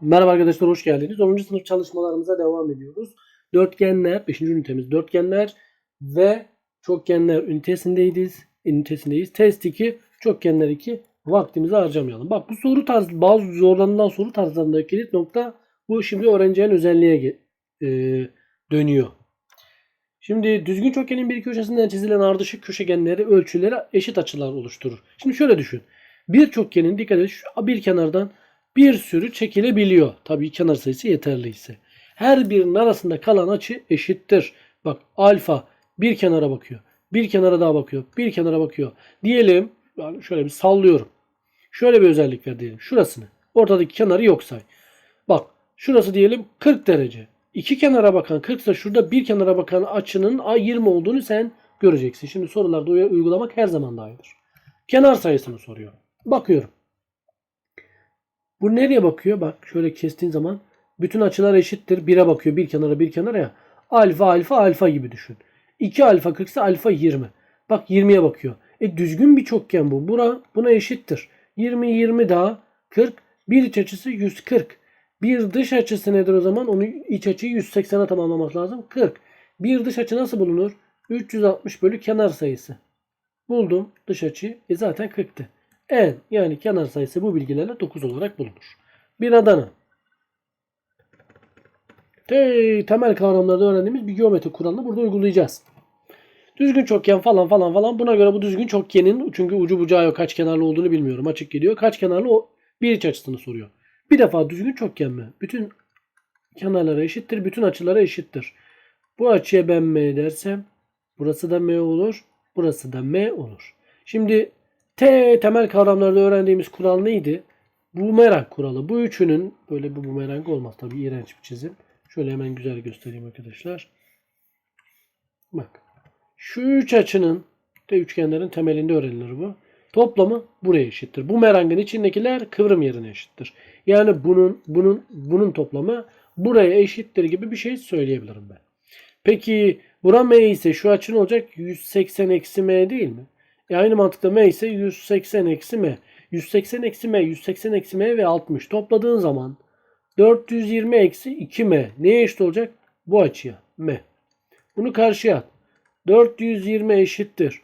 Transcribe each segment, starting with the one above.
Merhaba arkadaşlar hoş geldiniz. 10. sınıf çalışmalarımıza devam ediyoruz. Dörtgenler, 5. ünitemiz dörtgenler ve çokgenler ünitesindeyiz. ünitesindeyiz. Test 2, çokgenler 2 vaktimizi harcamayalım. Bak bu soru tarzı bazı zorlanılan soru tarzlarındaki kilit nokta bu şimdi öğreneceğin özelliğe e, dönüyor. Şimdi düzgün çokgenin bir köşesinden çizilen ardışık köşegenleri ölçüleri eşit açılar oluşturur. Şimdi şöyle düşün. Bir çokgenin dikkat et bir kenardan bir sürü çekilebiliyor. Tabii kenar sayısı yeterliyse. Her birinin arasında kalan açı eşittir. Bak alfa bir kenara bakıyor. Bir kenara daha bakıyor. Bir kenara bakıyor. Diyelim yani şöyle bir sallıyorum. Şöyle bir özellik ver diyelim. Şurasını. Ortadaki kenarı yok say. Bak şurası diyelim 40 derece. İki kenara bakan 40 ise şurada bir kenara bakan açının A 20 olduğunu sen göreceksin. Şimdi sorularda uy- uygulamak her zaman daha iyidir. Kenar sayısını soruyor. Bakıyorum. Bu nereye bakıyor? Bak şöyle kestiğin zaman bütün açılar eşittir. 1'e bakıyor. Bir kenara bir kenara ya. Alfa alfa alfa gibi düşün. 2 alfa 40 ise alfa 20. Bak 20'ye bakıyor. E düzgün bir çokgen bu. Buna, buna eşittir. 20 20 daha 40. Bir iç açısı 140. Bir dış açısı nedir o zaman? Onu iç açıyı 180'e tamamlamak lazım. 40. Bir dış açı nasıl bulunur? 360 bölü kenar sayısı. Buldum dış açıyı. E zaten 40'tı. En yani kenar sayısı bu bilgilerle 9 olarak bulunur. Bir Adana. Te- temel kavramlarda öğrendiğimiz bir geometri kuralını burada uygulayacağız. Düzgün çokgen falan falan falan. Buna göre bu düzgün çokgenin çünkü ucu bucağı yok kaç kenarlı olduğunu bilmiyorum. Açık geliyor. Kaç kenarlı o bir iç açısını soruyor. Bir defa düzgün çokgen mi? Bütün kenarlara eşittir. Bütün açılara eşittir. Bu açıya ben M dersem burası da M olur. Burası da M olur. Şimdi T temel kavramlarda öğrendiğimiz kural neydi? Bumerang kuralı. Bu üçünün böyle bu bumerang olmaz tabii iğrenç bir çizim. Şöyle hemen güzel göstereyim arkadaşlar. Bak. Şu üç açının de üçgenlerin temelinde öğrenilir bu. Toplamı buraya eşittir. Bu merangın içindekiler kıvrım yerine eşittir. Yani bunun bunun bunun toplamı buraya eşittir gibi bir şey söyleyebilirim ben. Peki bura m ise şu açı ne olacak? 180 eksi m değil mi? E aynı mantıkla m ise 180 eksi m. 180 eksi m, 180 eksi m ve 60 topladığın zaman 420 eksi 2m neye eşit olacak? Bu açıya m. Bunu karşıya at. 420 eşittir.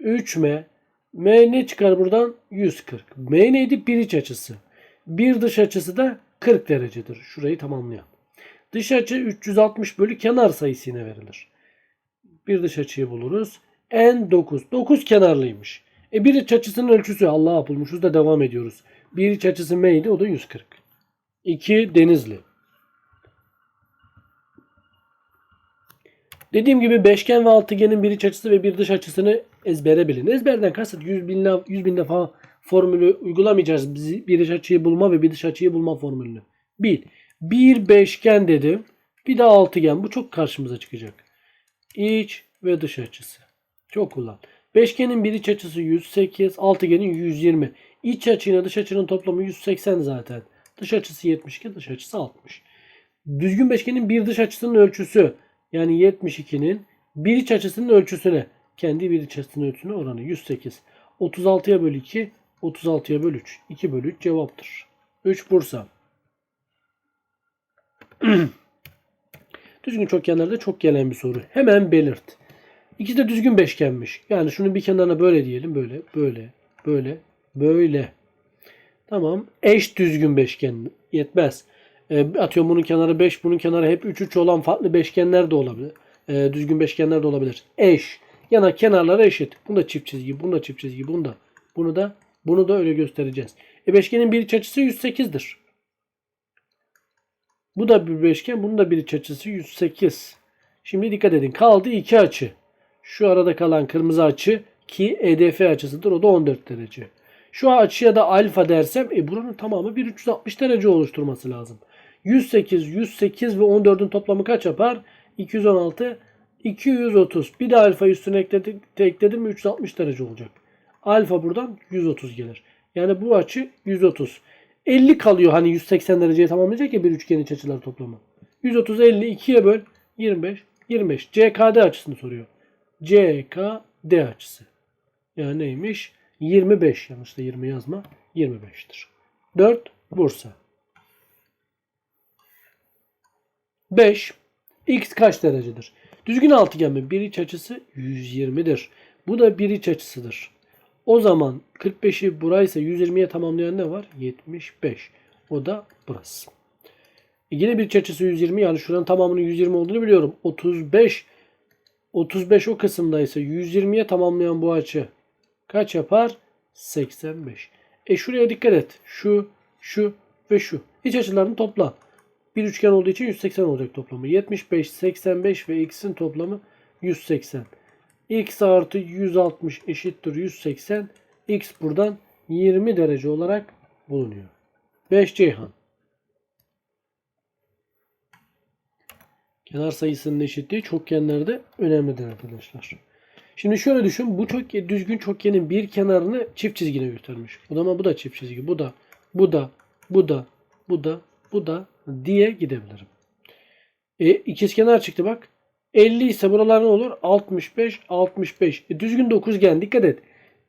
3m. m ne çıkar buradan? 140. m neydi? Bir iç açısı. Bir dış açısı da 40 derecedir. Şurayı tamamlayalım. Dış açı 360 bölü kenar sayısı yine verilir. Bir dış açıyı buluruz. N 9. 9 kenarlıymış. E bir iç açısının ölçüsü Allah'a bulmuşuz da devam ediyoruz. Bir iç açısı M'ydi o da 140. 2 Denizli. Dediğim gibi beşgen ve altıgenin bir iç açısı ve bir dış açısını ezbere bilin. Ezberden kasıt 100 bin, 100 bin defa formülü uygulamayacağız. Bir iç açıyı bulma ve bir dış açıyı bulma formülünü. Bil. Bir beşgen dedim. Bir de altıgen. Bu çok karşımıza çıkacak. İç ve dış açısı. Çok kullan. Beşgenin bir iç açısı 108, altıgenin 120. İç açıyla dış açının toplamı 180 zaten. Dış açısı 72, dış açısı 60. Düzgün beşgenin bir dış açısının ölçüsü yani 72'nin bir iç açısının ölçüsüne kendi bir iç açısının ölçüsüne oranı 108. 36'ya bölü 2, 36'ya bölü 3. 2 bölü 3 cevaptır. 3 Bursa. Düzgün çokgenlerde çok gelen bir soru. Hemen belirt. İkisi de düzgün beşgenmiş. Yani şunu bir kenarına böyle diyelim. Böyle, böyle, böyle, böyle. Tamam. Eş düzgün beşgen yetmez. E, atıyorum bunun kenarı 5, bunun kenarı hep 3 3 olan farklı beşgenler de olabilir. E, düzgün beşgenler de olabilir. Eş. Yana kenarları eşit. Bunda çift çizgi, bunda çift çizgi, bunda. Bunu da bunu da öyle göstereceğiz. E beşgenin bir iç açısı 108'dir. Bu da bir beşgen, bunun da bir iç açısı 108. Şimdi dikkat edin. Kaldı iki açı. Şu arada kalan kırmızı açı ki EDF açısıdır. O da 14 derece. Şu açıya da alfa dersem e buranın tamamı bir 360 derece oluşturması lazım. 108, 108 ve 14'ün toplamı kaç yapar? 216, 230. Bir de alfa üstüne ekledim, ekledim mi 360 derece olacak. Alfa buradan 130 gelir. Yani bu açı 130. 50 kalıyor hani 180 dereceye tamamlayacak ya bir üçgen iç açıları toplamı. 130 50 2'ye böl 25 25. CKD açısını soruyor. CKD açısı. Yani neymiş? 25. Yanlış da 20 yazma. 25'tir. 4 Bursa. 5. X kaç derecedir? Düzgün altıgen mi? Bir iç açısı 120'dir. Bu da bir iç açısıdır. O zaman 45'i buraysa 120'ye tamamlayan ne var? 75. O da burası. E yine bir iç açısı 120 yani şuranın tamamının 120 olduğunu biliyorum. 35 35 o kısımdaysa 120'ye tamamlayan bu açı kaç yapar? 85. E şuraya dikkat et. Şu, şu ve şu. İç açılarını topla. Bir üçgen olduğu için 180 olacak toplamı. 75, 85 ve x'in toplamı 180. x artı 160 eşittir 180. x buradan 20 derece olarak bulunuyor. 5 Ceyhan. Kenar sayısının eşitliği çokgenlerde önemlidir arkadaşlar. Şimdi şöyle düşün. Bu çok düzgün çokgenin bir kenarını çift çizgine göstermiş. O zaman bu da çift çizgi. Bu da, bu da, bu da, bu da, bu da diye gidebilirim. E, ikizkenar çıktı bak. 50 ise buralar ne olur? 65, 65. E, düzgün dokuzgen dikkat et.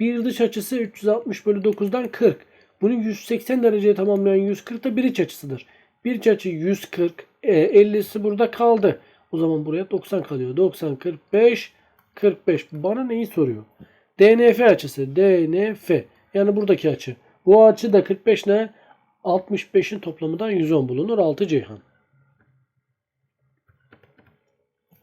Bir dış açısı 360 bölü 9'dan 40. Bunu 180 dereceye tamamlayan 140 da bir iç açısıdır. Bir iç açı 140. E, 50'si burada kaldı. O zaman buraya 90 kalıyor. 90, 45, 45. Bana neyi soruyor? DNF açısı. DNF. Yani buradaki açı. Bu açı da 45 ne? 65'in toplamından 110 bulunur. 6 Ceyhan.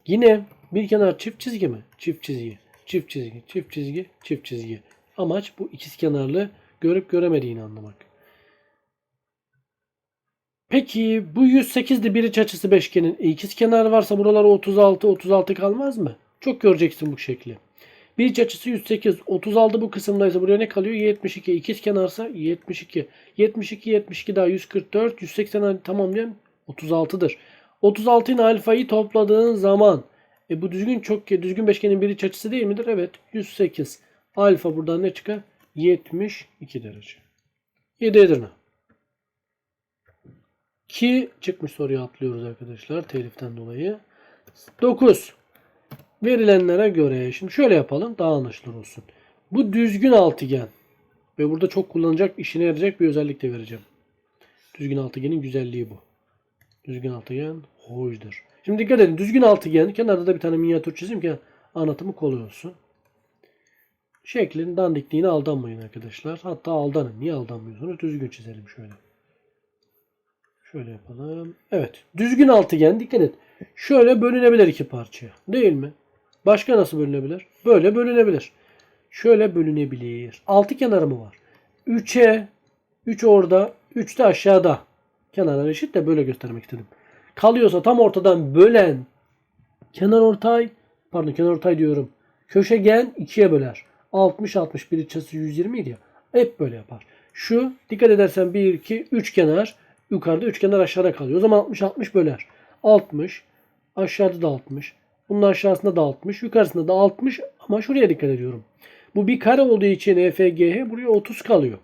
Yine bir kenar çift çizgi mi? Çift çizgi. Çift çizgi. Çift çizgi. Çift çizgi. Amaç bu ikiz kenarlı görüp göremediğini anlamak. Peki bu 108'de bir iç açısı beşgenin ikiz kenarı varsa buralara 36 36 kalmaz mı? Çok göreceksin bu şekli. Bir iç açısı 108. 36 bu kısımdaysa buraya ne kalıyor? 72. İkiz kenarsa 72. 72 72 daha 144. 180 tamamlayan 36'dır. 36'ın alfayı topladığın zaman e bu düzgün çok düzgün beşgenin bir iç açısı değil midir? Evet. 108. Alfa buradan ne çıkar? 72 derece. 7 Edirne. Ki çıkmış soruyu atlıyoruz arkadaşlar teliften dolayı. 9. Verilenlere göre şimdi şöyle yapalım daha anlaşılır olsun. Bu düzgün altıgen ve burada çok kullanacak işine yarayacak bir özellik de vereceğim. Düzgün altıgenin güzelliği bu. Düzgün altıgen hoşdur. Şimdi dikkat edin düzgün altıgen kenarda da bir tane minyatür çizeyim ki anlatımı kolay olsun. Şeklin dandikliğine aldanmayın arkadaşlar. Hatta aldanın. Niye aldanmıyorsunuz? Düzgün çizelim şöyle. Şöyle yapalım. Evet. Düzgün altıgen dikkat et. Şöyle bölünebilir iki parçaya. Değil mi? Başka nasıl bölünebilir? Böyle bölünebilir. Şöyle bölünebilir. Altı kenarı mı var? 3'e 3 orada 3 de aşağıda. Kenarlar eşit de böyle göstermek istedim. Kalıyorsa tam ortadan bölen kenar ortay pardon kenar ortay diyorum. Köşegen 2'ye böler. 60 60 bir açısı 120 idi ya. Hep böyle yapar. Şu dikkat edersen 1 2 3 kenar yukarıda 3 kenar aşağıda kalıyor. O zaman 60 60 böler. 60 aşağıda da 60. Bunun aşağısında da 60. Yukarısında da 60 ama şuraya dikkat ediyorum. Bu bir kare olduğu için EFGH buraya 30 kalıyor.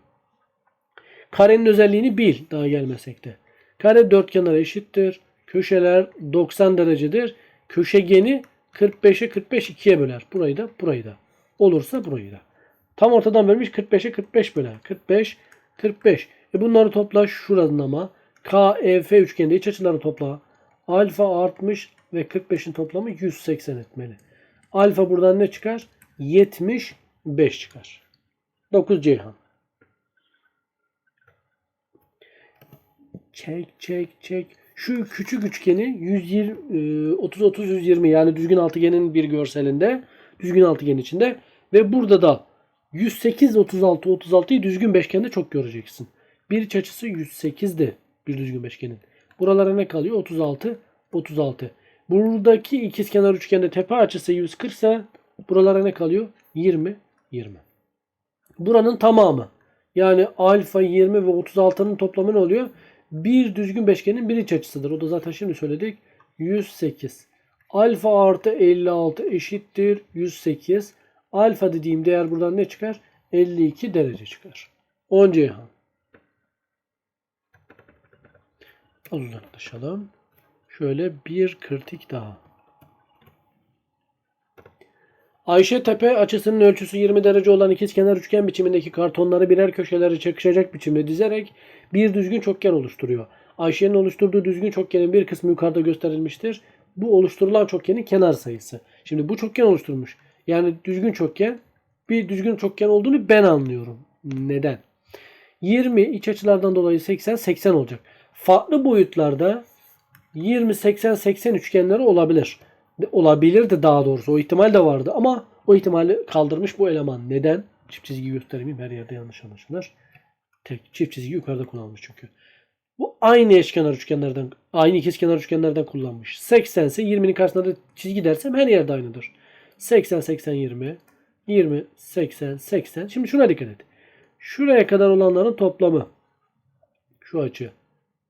Karenin özelliğini bil daha gelmesek de. Kare dört kenara eşittir. Köşeler 90 derecedir. Köşegeni 45'e 45 ikiye böler. Burayı da burayı da. Olursa burayı da. Tam ortadan bölmüş 45'e 45 böler. 45 45. E bunları topla şuranın ama. KEF üçgeninde iç açıları topla. Alfa artmış ve 45'in toplamı 180 etmeli. Alfa buradan ne çıkar? 75 çıkar. 9 Ceyhan. Çek çek çek. Şu küçük üçgeni 120 30 30 120 yani düzgün altıgenin bir görselinde düzgün altıgen içinde ve burada da 108 36 36'yı düzgün beşgende çok göreceksin. Bir iç açısı 108'di bir düzgün beşgenin. Buralara ne kalıyor? 36 36. Buradaki ikizkenar üçgende tepe açısı 140 ise buralara ne kalıyor? 20 20. Buranın tamamı yani alfa 20 ve 36'nın toplamı ne oluyor? Bir düzgün beşgenin bir iç açısıdır. O da zaten şimdi söyledik. 108. Alfa artı 56 eşittir 108. Alfa dediğim değer buradan ne çıkar? 52 derece çıkar. 10 Ceyhan. Uzaklaşalım. Şöyle bir kritik daha. Ayşe tepe açısının ölçüsü 20 derece olan ikizkenar üçgen biçimindeki kartonları birer köşeleri çakışacak biçimde dizerek bir düzgün çokgen oluşturuyor. Ayşe'nin oluşturduğu düzgün çokgenin bir kısmı yukarıda gösterilmiştir. Bu oluşturulan çokgenin kenar sayısı. Şimdi bu çokgen oluşturmuş. Yani düzgün çokgen bir düzgün çokgen olduğunu ben anlıyorum. Neden? 20 iç açılardan dolayı 80 80 olacak. Farklı boyutlarda 20 80 80 üçgenleri olabilir. Olabilirdi daha doğrusu. O ihtimal de vardı ama o ihtimali kaldırmış bu eleman. Neden? Çift çizgi göstereyim. Her yerde yanlış anlaşılır. Tek çift çizgi yukarıda kullanılmış çünkü. Bu aynı eşkenar üçgenlerden, aynı ikizkenar üçgenlerden kullanmış. 80 ise 20'nin karşısında da çizgi dersem her yerde aynıdır. 80 80 20 20 80 80. Şimdi şuna dikkat et. Şuraya kadar olanların toplamı şu açı.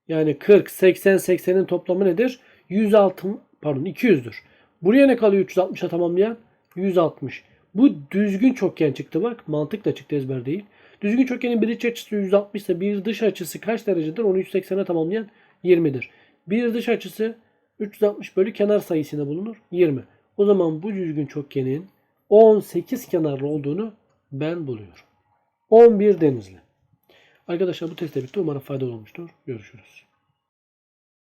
Yani 40 80 80'in toplamı nedir? 106 pardon 200'dür. Buraya ne kalıyor 360'a tamamlayan? 160. Bu düzgün çokgen çıktı bak. Mantık da çıktı ezber değil. Düzgün çokgenin bir iç açısı 160 ise bir dış açısı kaç derecedir? Onu 180'e tamamlayan 20'dir. Bir dış açısı 360 bölü kenar sayısına bulunur. 20. O zaman bu düzgün çokgenin 18 kenarlı olduğunu ben buluyorum. 11 denizli. Arkadaşlar bu test de bitti. Umarım faydalı olmuştur. Görüşürüz.